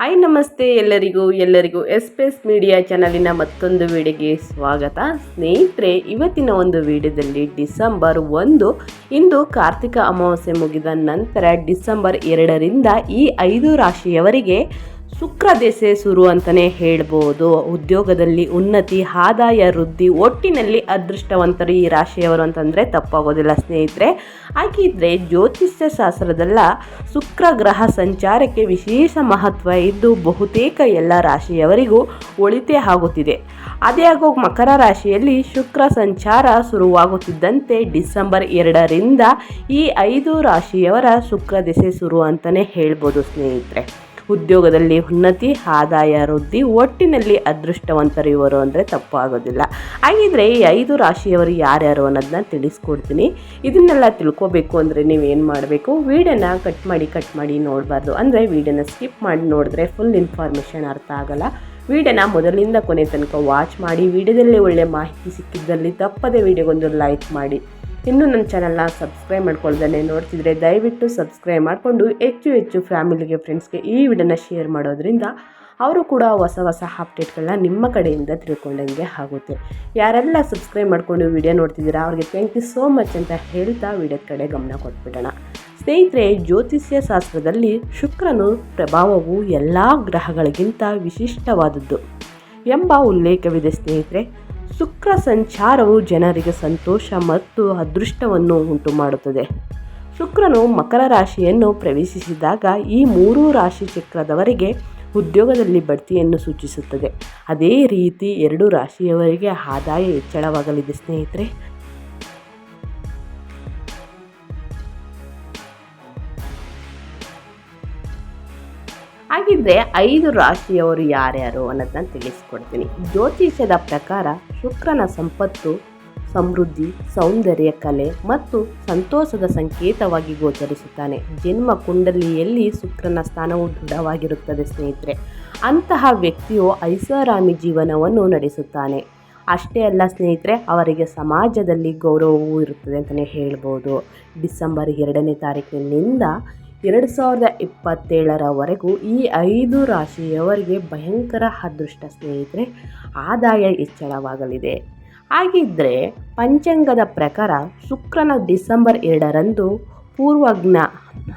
Hi ನಮಸ್ತೆ ಎಲ್ಲರಿಗೂ ಎಲ್ಲರಿಗೂ ಎಸ್ಪೆಸ್ ಮೀಡಿಯಾ ಚಾನಲಿನ ಮತ್ತೊಂದು ವಿಡಿಯೋಗೆ ಸ್ವಾಗತ. ಸ್ನೇಹಿತರೆ, ಇವತ್ತಿನ ಒಂದು ವಿಡಿಯೋದಲ್ಲಿ ಡಿಸೆಂಬರ್ ಒಂದು, ಇಂದು ಕಾರ್ತಿಕ ಅಮಾವಾಸ್ಯೆ ಮುಗಿದ ನಂತರ ಡಿಸೆಂಬರ್ ಎರಡರಿಂದ ಈ ಐದು ರಾಶಿಯವರಿಗೆ ಶುಕ್ರ ದೆಸೆ ಶುರು ಅಂತಲೇ ಹೇಳ್ಬೋದು. ಉದ್ಯೋಗದಲ್ಲಿ ಉನ್ನತಿ, ಆದಾಯ, ವೃದ್ಧಿ ಒಟ್ಟಿನಲ್ಲಿ ಅದೃಷ್ಟವಂತರು ಈ ರಾಶಿಯವರು ಅಂತಂದರೆ ತಪ್ಪಾಗೋದಿಲ್ಲ ಸ್ನೇಹಿತರೆ. ಹಾಗಿದ್ರೆ ಜ್ಯೋತಿಷ್ಯ ಶಾಸ್ತ್ರದಲ್ಲ ಶುಕ್ರ ಗ್ರಹ ಸಂಚಾರಕ್ಕೆ ವಿಶೇಷ ಮಹತ್ವ ಇದ್ದು ಬಹುತೇಕ ಎಲ್ಲ ರಾಶಿಯವರಿಗೂ ಒಳಿತೇ ಆಗುತ್ತಿದೆ. ಅದೇ ಆಗೋ ಮಕರ ರಾಶಿಯಲ್ಲಿ ಶುಕ್ರ ಸಂಚಾರ ಶುರುವಾಗುತ್ತಿದ್ದಂತೆ ಡಿಸೆಂಬರ್ ಎರಡರಿಂದ ಈ ಐದು ರಾಶಿಯವರ ಶುಕ್ರ ದೆಸೆ ಶುರು ಅಂತಲೇ ಹೇಳ್ಬೋದು ಸ್ನೇಹಿತರೆ. ಉದ್ಯೋಗದಲ್ಲಿ ಉನ್ನತಿ, ಆದಾಯ, ವೃದ್ಧಿ, ಒಟ್ಟಿನಲ್ಲಿ ಅದೃಷ್ಟವಂತರು ಇವರು ಅಂದರೆ ತಪ್ಪು ಆಗೋದಿಲ್ಲ ಹಾಗಿದ್ರೆ ಈ ಐದು ರಾಶಿಯವರು ಯಾರ್ಯಾರು ಅನ್ನೋದನ್ನ ತಿಳಿಸ್ಕೊಡ್ತೀನಿ. ಇದನ್ನೆಲ್ಲ ತಿಳ್ಕೊಬೇಕು ಅಂದರೆ ನೀವೇನು ಮಾಡಬೇಕು? ವೀಡಿಯೋನ ಕಟ್ ಮಾಡಿ ಕಟ್ ಮಾಡಿ ನೋಡಬಾರ್ದು. ಅಂದರೆ ವೀಡಿಯೋನ ಸ್ಕಿಪ್ ಮಾಡಿ ನೋಡಿದ್ರೆ ಫುಲ್ ಇನ್ಫಾರ್ಮೇಷನ್ ಅರ್ಥ ಆಗಲ್ಲ. ವಿಡಿಯೋನ ಮೊದಲಿಂದ ಕೊನೆ ತನಕ ವಾಚ್ ಮಾಡಿ, ವಿಡಿಯೋದಲ್ಲಿ ಒಳ್ಳೆ ಮಾಹಿತಿ ಸಿಕ್ಕಿದ್ದಲ್ಲಿ ತಪ್ಪದೆ ವಿಡಿಯೋಗೊಂದು ಲೈಕ್ ಮಾಡಿ. ಇನ್ನೂ ನನ್ನ ಚಾನಲ್ನ ಸಬ್ಸ್ಕ್ರೈಬ್ ಮಾಡ್ಕೊಳ್ದೇ ನೋಡ್ತಿದ್ರೆ ದಯವಿಟ್ಟು ಸಬ್ಸ್ಕ್ರೈಬ್ ಮಾಡಿಕೊಂಡು ಹೆಚ್ಚು ಹೆಚ್ಚು ಫ್ಯಾಮಿಲಿಗೆ ಫ್ರೆಂಡ್ಸ್ಗೆ ಈ ವಿಡಿಯೋನ ಶೇರ್ ಮಾಡೋದ್ರಿಂದ ಅವರು ಕೂಡ ಹೊಸ ಹೊಸ ಅಪ್ಡೇಟ್ಗಳನ್ನ ನಿಮ್ಮ ಕಡೆಯಿಂದ ತಿಳ್ಕೊಂಡಂಗೆ ಆಗುತ್ತೆ. ಯಾರೆಲ್ಲ ಸಬ್ಸ್ಕ್ರೈಬ್ ಮಾಡ್ಕೊಂಡು ವಿಡಿಯೋ ನೋಡ್ತಿದ್ದೀರಾ, ಅವ್ರಿಗೆ ಥ್ಯಾಂಕ್ ಯು ಸೋ ಮಚ್ ಅಂತ ಹೇಳ್ತಾ ವಿಡಿಯೋದ ಕಡೆ ಗಮನ ಕೊಟ್ಬಿಡೋಣ. ಸ್ನೇಹಿತರೆ, ಜ್ಯೋತಿಷ್ಯ ಶಾಸ್ತ್ರದಲ್ಲಿ ಶುಕ್ರನು ಪ್ರಭಾವವು ಎಲ್ಲ ಗ್ರಹಗಳಿಗಿಂತ ವಿಶಿಷ್ಟವಾದದ್ದು ಎಂಬ ಉಲ್ಲೇಖವಿದೆ ಸ್ನೇಹಿತರೆ. ಶುಕ್ರ ಸಂಚಾರವು ಜನರಿಗೆ ಸಂತೋಷ ಮತ್ತು ಅದೃಷ್ಟವನ್ನು ಉಂಟು ಮಾಡುತ್ತದೆ ಶುಕ್ರನು ಮಕರ ರಾಶಿಯನ್ನು ಪ್ರವೇಶಿಸಿದಾಗ ಈ ಮೂರು ರಾಶಿ ಚಕ್ರದವರಿಗೆ ಉದ್ಯೋಗದಲ್ಲಿ ಬಡ್ತಿಯನ್ನು ಸೂಚಿಸುತ್ತದೆ. ಅದೇ ರೀತಿ ಎರಡು ರಾಶಿಯವರಿಗೆ ಆದಾಯ ಹೆಚ್ಚಳವಾಗಲಿದೆ ಸ್ನೇಹಿತರೆ. ಹಾಗಿದ್ರೆ ಐದು ರಾಶಿಯವರು ಯಾರ್ಯಾರು ಅನ್ನೋದನ್ನ ತಿಳಿಸ್ಕೊಡ್ತೀನಿ. ಜ್ಯೋತಿಷ್ಯದ ಪ್ರಕಾರ ಶುಕ್ರನ ಸಂಪತ್ತು, ಸಮೃದ್ಧಿ, ಸೌಂದರ್ಯ, ಕಲೆ ಮತ್ತು ಸಂತೋಷದ ಸಂಕೇತವಾಗಿ ಗೋಚರಿಸುತ್ತಾನೆ. ಜನ್ಮ ಕುಂಡಲಿಯಲ್ಲಿ ಶುಕ್ರನ ಸ್ಥಾನವು ದೃಢವಾಗಿರುತ್ತದೆ ಸ್ನೇಹಿತರೆ. ಅಂತಹ ವ್ಯಕ್ತಿಯು ಐಷಾರಾಮಿ ಜೀವನವನ್ನು ನಡೆಸುತ್ತಾನೆ. ಅಷ್ಟೇ ಅಲ್ಲ ಸ್ನೇಹಿತರೆ, ಅವರಿಗೆ ಸಮಾಜದಲ್ಲಿ ಗೌರವವೂ ಇರುತ್ತದೆ ಅಂತಲೇ ಹೇಳ್ಬೋದು. ಡಿಸೆಂಬರ್ ಎರಡನೇ ತಾರೀಕಿನಿಂದ ಎರಡು ಸಾವಿರದ ಇಪ್ಪತ್ತೇಳರವರೆಗೂ ಈ ಐದು ರಾಶಿಯವರಿಗೆ ಭಯಂಕರ ಅದೃಷ್ಟ ಸ್ನೇಹಿತರೆ, ಆದಾಯ ಹೆಚ್ಚಳವಾಗಲಿದೆ. ಹಾಗಿದ್ದರೆ ಪಂಚಾಂಗದ ಪ್ರಕಾರ ಶುಕ್ರನ ಡಿಸೆಂಬರ್ ಎರಡರಂದು ಪೂರ್ವಜ್ಞ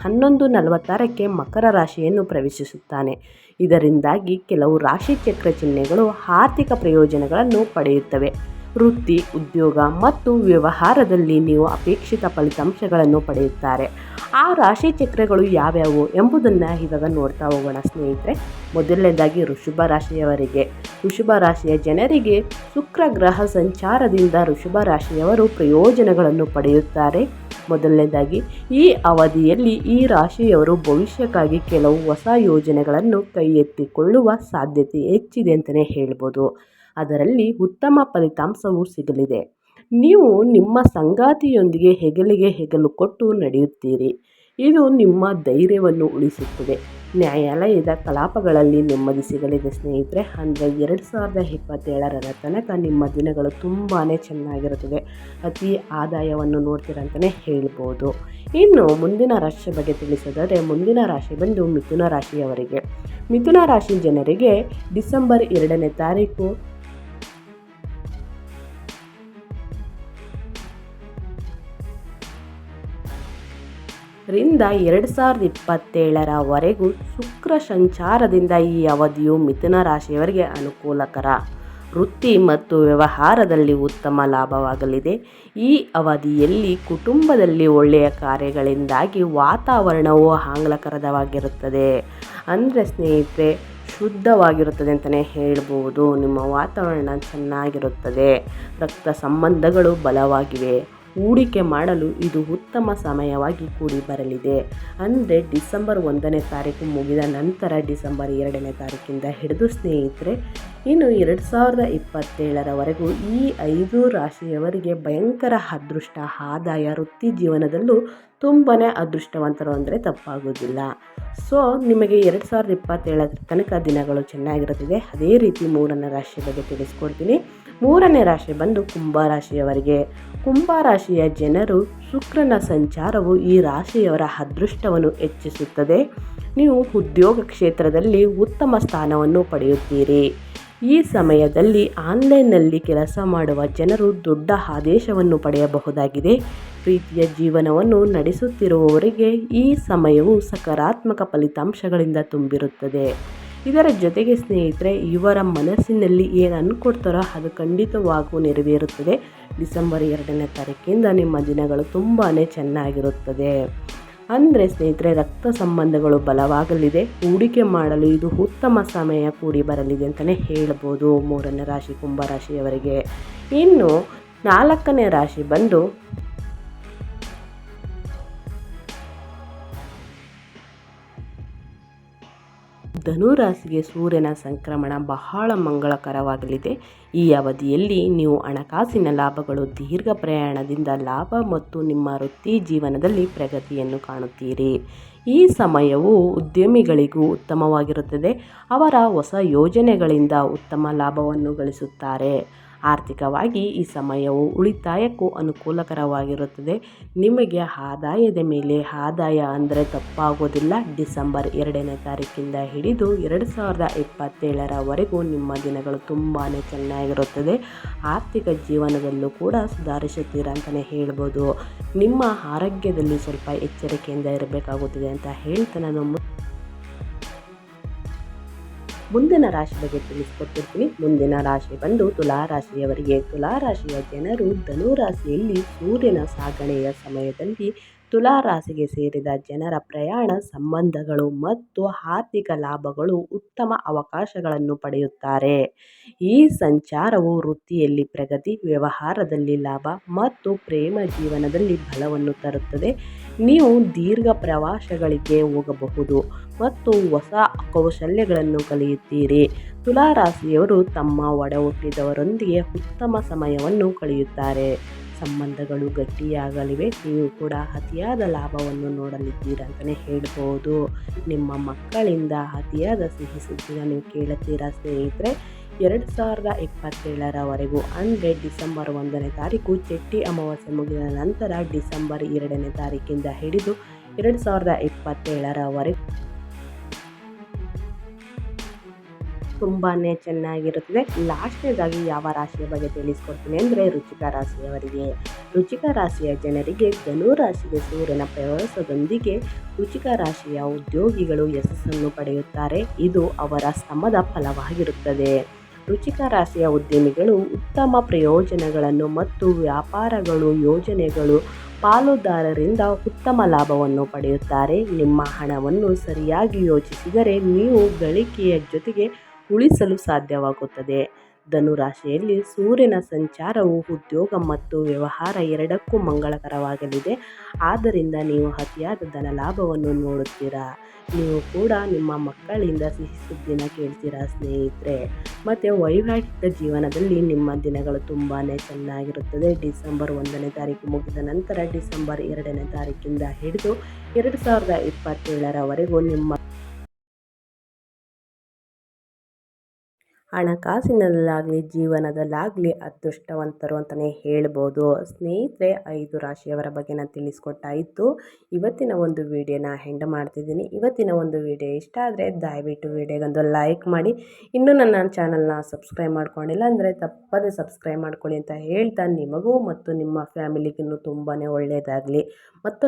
ಹನ್ನೊಂದು ನಲವತ್ತಾರಕ್ಕೆ ಮಕರ ರಾಶಿಯನ್ನು ಪ್ರವೇಶಿಸುತ್ತಾನೆ. ಇದರಿಂದಾಗಿ ಕೆಲವು ರಾಶಿ ಚಕ್ರ ಚಿಹ್ನೆಗಳು ಆರ್ಥಿಕ ಪ್ರಯೋಜನಗಳನ್ನು ಪಡೆಯುತ್ತವೆ. ವೃತ್ತಿ, ಉದ್ಯೋಗ ಮತ್ತು ವ್ಯವಹಾರದಲ್ಲಿ ನೀವು ಅಪೇಕ್ಷಿತ ಫಲಿತಾಂಶಗಳನ್ನು ಪಡೆಯುತ್ತಾರೆ. ಆ ರಾಶಿ ಚಕ್ರಗಳು ಯಾವ್ಯಾವು ಎಂಬುದನ್ನು ಇವಾಗ ನೋಡ್ತಾ ಹೋಗೋಣ ಸ್ನೇಹಿತರೆ. ಮೊದಲನೇದಾಗಿ ಋಷಭ ರಾಶಿಯವರಿಗೆ. ಋಷಭ ರಾಶಿಯ ಜನರಿಗೆ ಶುಕ್ರ ಗ್ರಹ ಸಂಚಾರದಿಂದ ಋಷಭ ರಾಶಿಯವರು ಪ್ರಯೋಜನಗಳನ್ನು ಪಡೆಯುತ್ತಾರೆ. ಮೊದಲನೇದಾಗಿ, ಈ ಅವಧಿಯಲ್ಲಿ ಈ ರಾಶಿಯವರು ಭವಿಷ್ಯಕ್ಕಾಗಿ ಕೆಲವು ಹೊಸ ಯೋಜನೆಗಳನ್ನು ಕೈ ಎತ್ತಿಕೊಳ್ಳುವ ಸಾಧ್ಯತೆ ಹೆಚ್ಚಿದೆ ಅಂತಲೇ ಹೇಳ್ಬೋದು. ಅದರಲ್ಲಿ ಉತ್ತಮ ಫಲಿತಾಂಶವು ಸಿಗಲಿದೆ. ನೀವು ನಿಮ್ಮ ಸಂಗಾತಿಯೊಂದಿಗೆ ಹೆಗಲಿಗೆ ಹೆಗಲು ಕೊಟ್ಟು ನಡೆಯುತ್ತೀರಿ. ಇದು ನಿಮ್ಮ ಧೈರ್ಯವನ್ನು ಉಳಿಸುತ್ತದೆ. ನ್ಯಾಯಾಲಯದ ಕಲಾಪಗಳಲ್ಲಿ ನೆಮ್ಮದಿ ಸಿಗಲಿದೆ ಸ್ನೇಹಿತರೆ. ಅಂದರೆ ಎರಡು ಸಾವಿರದ ಇಪ್ಪತ್ತೇಳರ ತನಕ ನಿಮ್ಮ ದಿನಗಳು ತುಂಬಾ ಚೆನ್ನಾಗಿರುತ್ತದೆ ಅತಿ ಆದಾಯವನ್ನು ನೋಡ್ತೀರಂತಲೇ ಹೇಳ್ಬೋದು. ಇನ್ನು ಮುಂದಿನ ರಾಶಿ ಬಗ್ಗೆ ತಿಳಿಸೋದಾದರೆ, ಮುಂದಿನ ರಾಶಿ ಬಂದು ಮಿಥುನ ರಾಶಿಯವರಿಗೆ. ಮಿಥುನ ರಾಶಿ ಜನರಿಗೆ ಡಿಸೆಂಬರ್ ಎರಡನೇ ತಾರೀಕು ರಿಂದ ಎರಡು ಸಾವಿರದ ಇಪ್ಪತ್ತೇಳರವರೆಗೂ ಶುಕ್ರ ಸಂಚಾರದಿಂದ ಈ ಅವಧಿಯು ಮಿಥುನ ರಾಶಿಯವರಿಗೆ ಅನುಕೂಲಕರ. ವೃತ್ತಿ ಮತ್ತು ವ್ಯವಹಾರದಲ್ಲಿ ಉತ್ತಮ ಲಾಭವಾಗಲಿದೆ. ಈ ಅವಧಿಯಲ್ಲಿ ಕುಟುಂಬದಲ್ಲಿ ಒಳ್ಳೆಯ ಕಾರ್ಯಗಳಿಂದಾಗಿ ವಾತಾವರಣವು ಆಹ್ಲಾದಕರವಾಗಿರುತ್ತದೆ. ಅಂದರೆ ಸ್ನೇಹಿತರೆ, ಶುದ್ಧವಾಗಿರುತ್ತದೆ ಅಂತಲೇ ಹೇಳ್ಬೋದು. ನಿಮ್ಮ ವಾತಾವರಣ ಚೆನ್ನಾಗಿರುತ್ತದೆ. ರಕ್ತ ಸಂಬಂಧಗಳು ಬಲವಾಗಿವೆ. ಹೂಡಿಕೆ ಮಾಡಲು ಇದು ಉತ್ತಮ ಸಮಯವಾಗಿ ಕೂಡಿ ಬರಲಿದೆ. ಅಂದರೆ ಡಿಸೆಂಬರ್ ಒಂದನೇ ತಾರೀಕು ಮುಗಿದ ನಂತರ ಡಿಸೆಂಬರ್ ಎರಡನೇ ತಾರೀಕಿಂದ ಹಿಡಿದು ಸ್ನೇಹಿತರೆ, ಇನ್ನು ಎರಡು ಸಾವಿರದ ಇಪ್ಪತ್ತೇಳರವರೆಗೂ ಈ ಐದು ರಾಶಿಯವರಿಗೆ ಭಯಂಕರ ಅದೃಷ್ಟ, ಆದಾಯ, ವೃತ್ತಿ ಜೀವನದಲ್ಲೂ ತುಂಬಾ ಅದೃಷ್ಟವಂತರು ಅಂದರೆ ತಪ್ಪಾಗೋದಿಲ್ಲ ಸೊ ನಿಮಗೆ ಎರಡು ಸಾವಿರದ ಇಪ್ಪತ್ತೇಳರ ತನಕ ದಿನಗಳು ಚೆನ್ನಾಗಿರುತ್ತದೆ. ಅದೇ ರೀತಿ ಮೂರನೇ ರಾಶಿಯ ಬಗ್ಗೆ ತಿಳಿಸ್ಕೊಡ್ತೀನಿ. ಮೂರನೇ ರಾಶಿ ಬಂದು ಕುಂಭರಾಶಿಯವರಿಗೆ ಕುಂಭರಾಶಿಯ ಜನರು ಶುಕ್ರನ ಸಂಚಾರವು ಈ ರಾಶಿಯವರ ಅದೃಷ್ಟವನ್ನು ಹೆಚ್ಚಿಸುತ್ತದೆ. ನೀವು ಉದ್ಯೋಗ ಕ್ಷೇತ್ರದಲ್ಲಿ ಉತ್ತಮ ಸ್ಥಾನವನ್ನು ಪಡೆಯುತ್ತೀರಿ. ಈ ಸಮಯದಲ್ಲಿ ಆನ್ಲೈನ್ನಲ್ಲಿ ಕೆಲಸ ಮಾಡುವ ಜನರು ದೊಡ್ಡ ಆದೇಶವನ್ನು ಪಡೆಯಬಹುದಾಗಿದೆ. ಪ್ರೀತಿಯ ಜೀವನವನ್ನು ನಡೆಸುತ್ತಿರುವವರಿಗೆ ಈ ಸಮಯವು ಸಕಾರಾತ್ಮಕ ಫಲಿತಾಂಶಗಳಿಂದ ತುಂಬಿರುತ್ತದೆ. ಇದರ ಜೊತೆಗೆ ಸ್ನೇಹಿತರೆ, ಇವರ ಮನಸ್ಸಿನಲ್ಲಿ ಏನು ಅಂದ್ಕೊಡ್ತಾರೋ ಅದು ಖಂಡಿತವಾಗೂ ನೆರವೇರುತ್ತದೆ. ಡಿಸೆಂಬರ್ ಎರಡನೇ ತಾರೀಕಿಂದ ನಿಮ್ಮ ದಿನಗಳು ತುಂಬಾ ಚೆನ್ನಾಗಿರುತ್ತದೆ. ಅಂದರೆ ಸ್ನೇಹಿತರೆ, ರಕ್ತ ಸಂಬಂಧಗಳು ಬಲವಾಗಲಿದೆ. ಹೂಡಿಕೆ ಮಾಡಲು ಇದು ಉತ್ತಮ ಸಮಯ ಕೂಡಿ ಬರಲಿದೆ ಅಂತಲೇ ಹೇಳ್ಬೋದು ಮೂರನೇ ರಾಶಿ, ಕುಂಭ ರಾಶಿಯವರಿಗೆ. ಇನ್ನು ನಾಲ್ಕನೇ ರಾಶಿ ಬಂದು ಧನುರಾಶಿಗೆ ಸೂರ್ಯನ ಸಂಕ್ರಮಣ ಬಹಳ ಮಂಗಳಕರವಾಗಲಿದೆ. ಈ ಅವಧಿಯಲ್ಲಿ ನೀವು ಹಣಕಾಸಿನ ಲಾಭಗಳು ದೀರ್ಘ ಪ್ರಯಾಣದಿಂದ ಲಾಭ ಮತ್ತು ನಿಮ್ಮ ವೃತ್ತಿ ಜೀವನದಲ್ಲಿ ಪ್ರಗತಿಯನ್ನು ಕಾಣುತ್ತೀರಿ. ಈ ಸಮಯವು ಉದ್ಯಮಿಗಳಿಗೂ ಉತ್ತಮವಾಗಿರುತ್ತದೆ. ಅವರ ಹೊಸ ಯೋಜನೆಗಳಿಂದ ಉತ್ತಮ ಲಾಭವನ್ನು ಗಳಿಸುತ್ತಾರೆ. ಆರ್ಥಿಕವಾಗಿ ಈ ಸಮಯವು ಉಳಿತಾಯಕ್ಕೂ ಅನುಕೂಲಕರವಾಗಿರುತ್ತದೆ. ನಿಮಗೆ ಆದಾಯದ ಮೇಲೆ ಆದಾಯ ಅಂದರೆ ತಪ್ಪಾಗೋದಿಲ್ಲ. ಡಿಸೆಂಬರ್ ಎರಡನೇ ತಾರೀಕಿಂದ ಹಿಡಿದು ಎರಡು ಸಾವಿರದ ಇಪ್ಪತ್ತೇಳರವರೆಗೂ ನಿಮ್ಮ ದಿನಗಳು ತುಂಬಾ ಚೆನ್ನಾಗಿರುತ್ತದೆ. ಆರ್ಥಿಕ ಜೀವನದಲ್ಲೂ ಕೂಡ ಸುಧಾರಿಸುತ್ತೀರ ಅಂತಲೇ ಹೇಳ್ಬೋದು. ನಿಮ್ಮ ಆರೋಗ್ಯದಲ್ಲಿ ಸ್ವಲ್ಪ ಎಚ್ಚರಿಕೆಯಿಂದ ಇರಬೇಕಾಗುತ್ತದೆ ಅಂತ ಹೇಳ್ತಾ ನಾನು ಮುಂದಿನ ರಾಶಿ ಬಗ್ಗೆ ತಿಳಿಸ್ಕೊಟ್ಟಿರ್ತೀನಿ. ಮುಂದಿನ ರಾಶಿ ಬಂದು ತುಲಾ ರಾಶಿಯವರಿಗೆ. ತುಲಾ ರಾಶಿಯ ಜನರು ಧನುರಾಶಿಯಲ್ಲಿ ಸೂರ್ಯನ ಸಾಗಣೆಯ ಸಮಯದಲ್ಲಿ ತುಲಾರಾಶಿಗೆ ಸೇರಿದ ಜನರ ಪ್ರಯಾಣ, ಸಂಬಂಧಗಳು ಮತ್ತು ಆರ್ಥಿಕ ಲಾಭಗಳು ಉತ್ತಮ ಅವಕಾಶಗಳನ್ನು ಪಡೆಯುತ್ತಾರೆ. ಈ ಸಂಚಾರವು ವೃತ್ತಿಯಲ್ಲಿ ಪ್ರಗತಿ, ವ್ಯವಹಾರದಲ್ಲಿ ಲಾಭ ಮತ್ತು ಪ್ರೇಮ ಜೀವನದಲ್ಲಿ ಬಲವನ್ನು ತರುತ್ತದೆ. ನೀವು ದೀರ್ಘ ಪ್ರವಾಸಗಳಿಗೆ ಹೋಗಬಹುದು ಮತ್ತು ಹೊಸ ಕೌಶಲ್ಯಗಳನ್ನು ಕಲಿಯುತ್ತೀರಿ. ತುಲಾರಾಶಿಯವರು ತಮ್ಮ ಒಡ ಹುಟ್ಟಿದವರೊಂದಿಗೆ ಉತ್ತಮ ಸಮಯವನ್ನು ಕಳೆಯುತ್ತಾರೆ. ಸಂಬಂಧಗಳು ಗಟ್ಟಿಯಾಗಲಿವೆ, ನೀವು ಕೂಡ ಅತಿಯಾದ ಲಾಭವನ್ನು ನೋಡಲಿದ್ದೀರಾ ಅಂತಲೇ ಹೇಳ್ಬೋದು. ನಿಮ್ಮ ಮಕ್ಕಳಿಂದ ಅತಿಯಾದ ಸಿಹಿ ಸುದ್ದಿನ ನೀವು ಕೇಳುತ್ತೀರಾ ಸ್ನೇಹಿತರೆ? ಎರಡು ಸಾವಿರದ ಇಪ್ಪತ್ತೇಳರವರೆಗೂ ಅಂದರೆ ಡಿಸೆಂಬರ್ ಒಂದನೇ ತಾರೀಕು ಚೆಟ್ಟಿ ಅಮಾವಾಸ್ಯೆ ಮುಗಿದ ನಂತರ ಡಿಸೆಂಬರ್ ಎರಡನೇ ತಾರೀಕಿಂದ ಹಿಡಿದು ಎರಡು ಸಾವಿರದ ಇಪ್ಪತ್ತೇಳರವರೆಗೂ ತುಂಬಾ ಚೆನ್ನಾಗಿರುತ್ತದೆ. ಲಾಸ್ಟ್ನೇದಾಗಿ ಯಾವ ರಾಶಿಯ ಬಗ್ಗೆ ತಿಳಿಸ್ಕೊಡ್ತೀನಿ ಅಂದರೆ ರುಚಿಕ ರಾಶಿಯವರಿಗೆ. ರುಚಿಕ ರಾಶಿಯ ಜನರಿಗೆ ಧನು ರಾಶಿಗೆ ಸೂರ್ಯನ ಪ್ರವಾಸದೊಂದಿಗೆ ರುಚಿಕ ರಾಶಿಯ ಉದ್ಯೋಗಿಗಳು ಯಶಸ್ಸನ್ನು ಪಡೆಯುತ್ತಾರೆ. ಇದು ಅವರ ಶ್ರಮದ ಫಲವಾಗಿರುತ್ತದೆ. ರುಚಿಕ ರಾಶಿಯ ಉದ್ಯಮಿಗಳು ಉತ್ತಮ ಪ್ರಯೋಜನಗಳನ್ನು ಮತ್ತು ವ್ಯಾಪಾರಗಳು, ಯೋಜನೆಗಳು ಪಾಲುದಾರರಿಂದ ಉತ್ತಮ ಲಾಭವನ್ನು ಪಡೆಯುತ್ತಾರೆ. ನಿಮ್ಮ ಹಣವನ್ನು ಸರಿಯಾಗಿ ಯೋಚಿಸಿದರೆ ನೀವು ಗಳಿಕೆಯ ಜೊತೆಗೆ ಉಳಿಸಲು ಸಾಧ್ಯವಾಗುತ್ತದೆ. ಧನುರಾಶಿಯಲ್ಲಿ ಸೂರ್ಯನ ಸಂಚಾರವು ಉದ್ಯೋಗ ಮತ್ತು ವ್ಯವಹಾರ ಎರಡಕ್ಕೂ ಮಂಗಳಕರವಾಗಲಿದೆ. ಆದ್ದರಿಂದ ನೀವು ಅತಿಯಾದ ಧನ ಲಾಭವನ್ನು ನೋಡುತ್ತೀರಾ? ನೀವು ಕೂಡ ನಿಮ್ಮ ಮಕ್ಕಳಿಂದ ಸಿಹಿ ಸುದ್ದಿನ ಕೇಳ್ತೀರಾ ಸ್ನೇಹಿತರೆ? ಮತ್ತು ವೈವಾಹಿಕ ಜೀವನದಲ್ಲಿ ನಿಮ್ಮ ದಿನಗಳು ತುಂಬಾ ಚೆನ್ನಾಗಿರುತ್ತದೆ. ಡಿಸೆಂಬರ್ ಒಂದನೇ ತಾರೀಕು ಮುಗಿದ ನಂತರ ಡಿಸೆಂಬರ್ ಎರಡನೇ ತಾರೀಕಿಂದ ಹಿಡಿದು ಎರಡು ಸಾವಿರದ ಇಪ್ಪತ್ತೇಳರವರೆಗೂ ನಿಮ್ಮ ಹಣಕಾಸಿನಲ್ಲಾಗಲಿ, ಜೀವನದಲ್ಲಾಗಲಿ ಅದೃಷ್ಟವಂತರು ಅಂತಲೇ ಹೇಳ್ಬೋದು. ಸ್ನೇಹಿತರೆ, ಐದು ರಾಶಿಯವರ ಬಗ್ಗೆ ನಾನು ತಿಳಿಸ್ಕೊಟ್ಟಾಯಿತು ಇವತ್ತಿನ ಒಂದು ವಿಡಿಯೋನ ಹೆಂಡ್ ಮಾಡ್ತಿದ್ದೀನಿ. ಇವತ್ತಿನ ಒಂದು ವಿಡಿಯೋ ಇಷ್ಟ ಆದರೆ ದಯವಿಟ್ಟು ವಿಡಿಯೋಗೊಂದು ಲೈಕ್ ಮಾಡಿ. ಇನ್ನೂ ನನ್ನ ಚಾನಲ್ನ ಸಬ್ಸ್ಕ್ರೈಬ್ ಮಾಡ್ಕೊಂಡಿಲ್ಲ ಅಂದರೆ ತಪ್ಪದೇ ಸಬ್ಸ್ಕ್ರೈಬ್ ಮಾಡ್ಕೊಳ್ಳಿ ಅಂತ ಹೇಳ್ತಾ, ನಿಮಗೂ ಮತ್ತು ನಿಮ್ಮ ಫ್ಯಾಮಿಲಿಗೂ ತುಂಬಾ ಒಳ್ಳೆಯದಾಗಲಿ ಮತ್ತೊಂದು